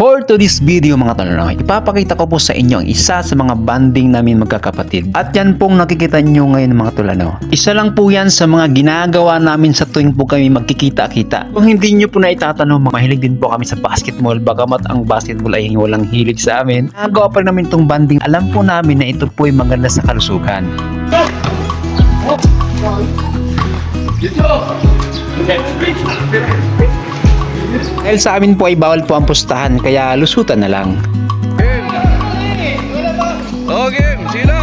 For today's video mga tolano, ipapakita ko po sa inyo ang isa sa mga banding namin magkakapatid. At yan pong nakikita nyo ngayon mga tolano. Isa lang po yan sa mga ginagawa namin sa tuwing po kami magkikita-kita. Kung hindi nyo po na itatanong, mahilig din po kami sa basketball. Bagamat ang basketball ay walang hilig sa amin. Nagawa pa namin itong banding. Alam po namin na ito po ay maganda sa kalusugan. Dahil sa amin po ay bawal po ang pustahan kaya lusutan na lang. Oh, game. Sino?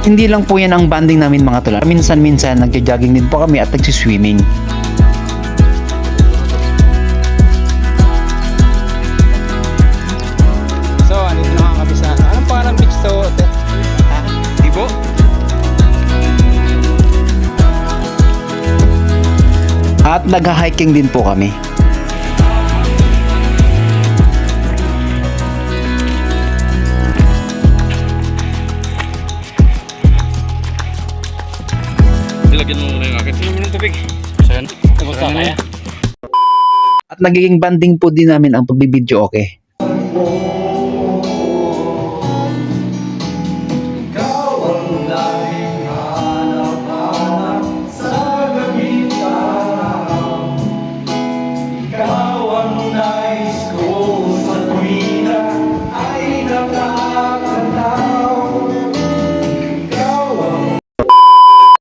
Hindi lang po yan ang banding namin mga tula. Minsan-minsan nagja-jogging din po kami at nagsiswimming. At nag-hiking din po kami. Nilagyan mo muna yung akin. Sino mo ng tubig? Saan? Basta kaya? At nagiging banding po din namin ang pagbibideo okay.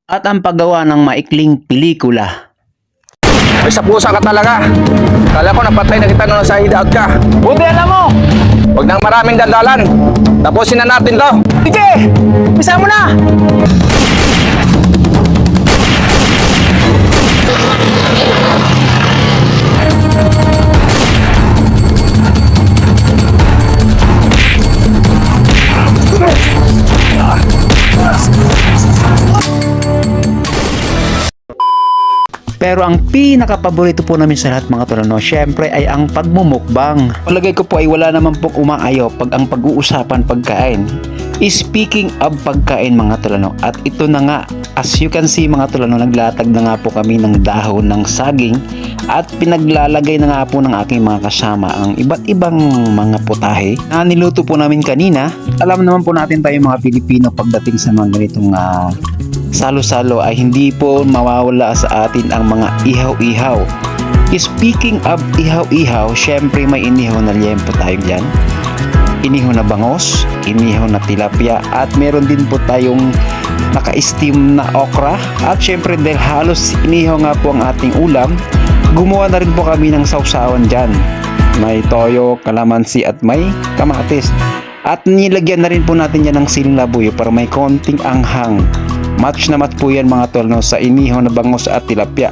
At ang paggawa ng maikling pelikula. Ay, sa pusa ka talaga. Kala ko napatay na kita nung nasa hidaag ka. Buti alam mo! Huwag nang maraming dandalan. Tapusin na natin to. Sige! Bisa mo na! Pero ang pinaka-paborito po namin sa lahat mga tulano, syempre ay ang pagmumukbang. Palagay ko po ay wala naman pong umaayaw pag ang pag-uusapan pagkain. Speaking of pagkain mga tulano, at ito na nga, as you can see mga tulano, naglatag na nga po kami ng dahon ng saging at pinaglalagay na nga po ng aking mga kasama ang iba't ibang mga putahe na niluto po namin kanina. Alam naman po natin tayo mga Pilipino pagdating sa mga ganitong ah, salo-salo ay hindi po mawawala sa atin ang mga ihaw-ihaw. Speaking of ihaw-ihaw, syempre may inihaw na liyempo tayo dyan. Inihaw na bangos, inihaw na tilapia, at meron din po tayong naka-steam na okra. At syempre dahil halos inihaw nga po ang ating ulam, gumawa na rin po kami ng sausawan dyan. May toyo, kalamansi at may kamatis. At nilagyan na rin po natin yan ng siling labuyo para may konting anghang. Match na match po yan mga tol no, sa inihaw na bangos at tilapia.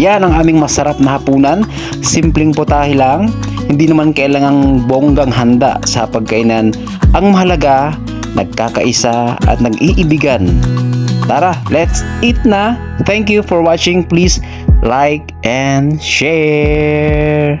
Yan ang aming masarap na hapunan. Simpleng putahe lang. Hindi naman kailangang bonggang handa sa pagkainan. Ang mahalaga, nagkakaisa at nag-iibigan. Tara, let's eat na. Thank you for watching. Please like and share.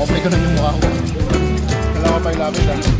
Okay ko na yung mukha ko. Kailangan pa ilapit ah.